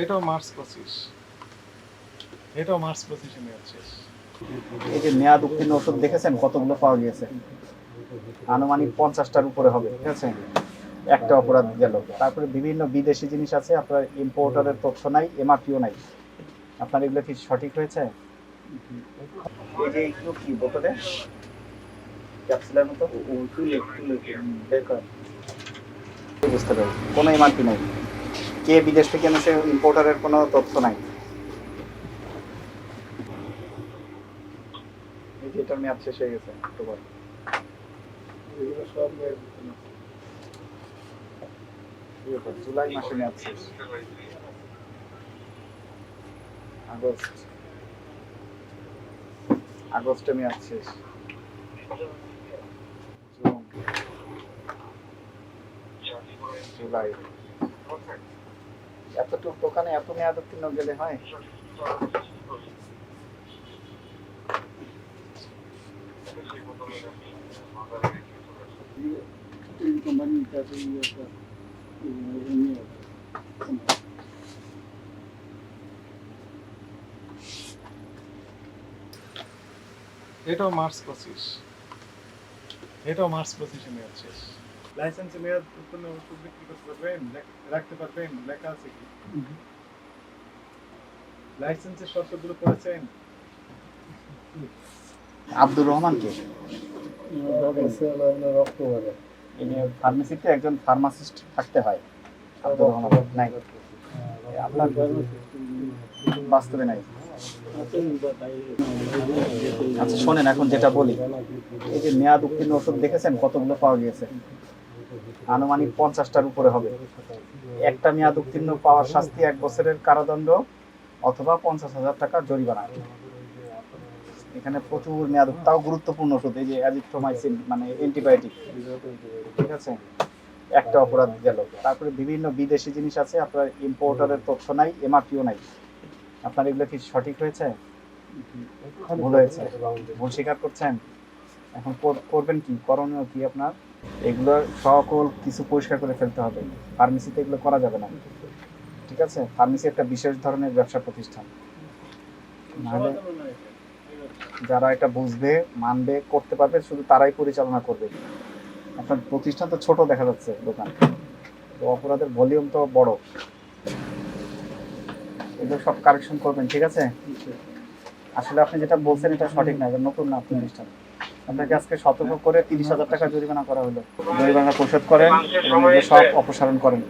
এটাও মার্চ পঁচিশ। এটাও মার্চ পঁচিশে মেয়াদ শেষ। এই যে মেয়াদ উত্তীর্ণ ওষুধ দেখেছেন কতগুলো পাওয়া গিয়েছে? আনুমানিক পঞ্চাশটার উপরে হবে ঠিক আছে? একটা অপরাধ গেল। তারপরে বিভিন্ন বিদেশি জিনিস আছে আপনার ইম্পোর্টারের তথ্য নাই এমআরপিও নাই। আপনার এগুলো কি সঠিক হয়েছে? এই যে এগুলো কি বোতলে? ক্যাপসুলের মতো? বুঝতে পারি কোনো এমআরপি নাই। কে বিদেশ থেকে এনেছে ইম্পোর্টারের কোনো তথ্য নাই। এটার মেয়াদ শেষ হয়ে গেছে অক্টোবর। জুলাই মাসে মেয়াদ শেষ। আগস্ট। আগস্টে মেয়াদ শেষ। জুলাই। এতটুকু দোকানে এত মেয়াদ উত্তীর্ণ গেলে হয়? এটাও মার্চ পঁচিশ। এটাও মার্চ পঁচিশে মেয়াদ শেষ। লাইসেন্সে মেয়াদ উত্তীর্ণ ওষুধ বিক্রি করতে পারবেন রাখতে পারবেন লেখা আছে কি লাইসেন্সের শর্তগুলো পড়েছেন আব্দুর রহমান কে? ফার্মেসিতে একজন ফার্মাসিস্ট থাকতে হয়। আব্দুর রহমান নাই। আপনার বাস্তবে নাই। আচ্ছা শোনেন এখন যেটা বলি এই যে মেয়াদ উত্তীর্ণ ওষুধ দেখেছেন? কতগুলো পাওয়া গিয়েছে? আনুমানিক পঞ্চাশটার উপরে হবে। একটা মেয়াদ উত্তীর্ণ পাওয়ার শাস্তি এক বছরের কারাদণ্ড অথবা পঞ্চাশ হাজার টাকা জরিমানা। এখানে প্রচুর মেয়াদ তাও গুরুত্বপূর্ণ ওষুধ এই যে অ্যাজিথ্রোমাইসিন মানে অ্যান্টিবায়োটিক ঠিক আছে? একটা অপরাধ গেল। তারপরে বিভিন্ন বিদেশি জিনিস আছে আপনার ইম্পোর্টারের তথ্য নাই এমআরপিও নাই। আপনার এগুলো কি সঠিক হয়েছে? ভুল হয়েছে। ভুল স্বীকার করছেন? এখন করবেন কি? করণীয় কি আপনার? এগুলো সকল কিছু পরিষ্কার করে ফেলতে হবে। ফার্মেসিতে এগুলো করা যাবে না। ঠিক আছে? ফার্মেসি একটা বিশেষ ধরনের ব্যবসা প্রতিষ্ঠান। নাহলে যারা এটা বুঝবে, মানবে, করতে পারবে, শুধু তারাই পরিচালনা করবে। আপনার প্রতিষ্ঠান তো ছোট দেখা যাচ্ছে দোকান। তো অপরাধের ভলিউম তো বড়। এগুলো সব কারেকশন করবেন, ঠিক আছে? আসলে আপনি যেটা বলছেন, এটা সঠিক না নতুন না প্রতিষ্ঠান। আপনাকে আজকে সতর্ক করে তিরিশ হাজার টাকা জরিমানা করা হলো। জরিমানা পরিশোধ করেন এবং সব অপসারণ করেন।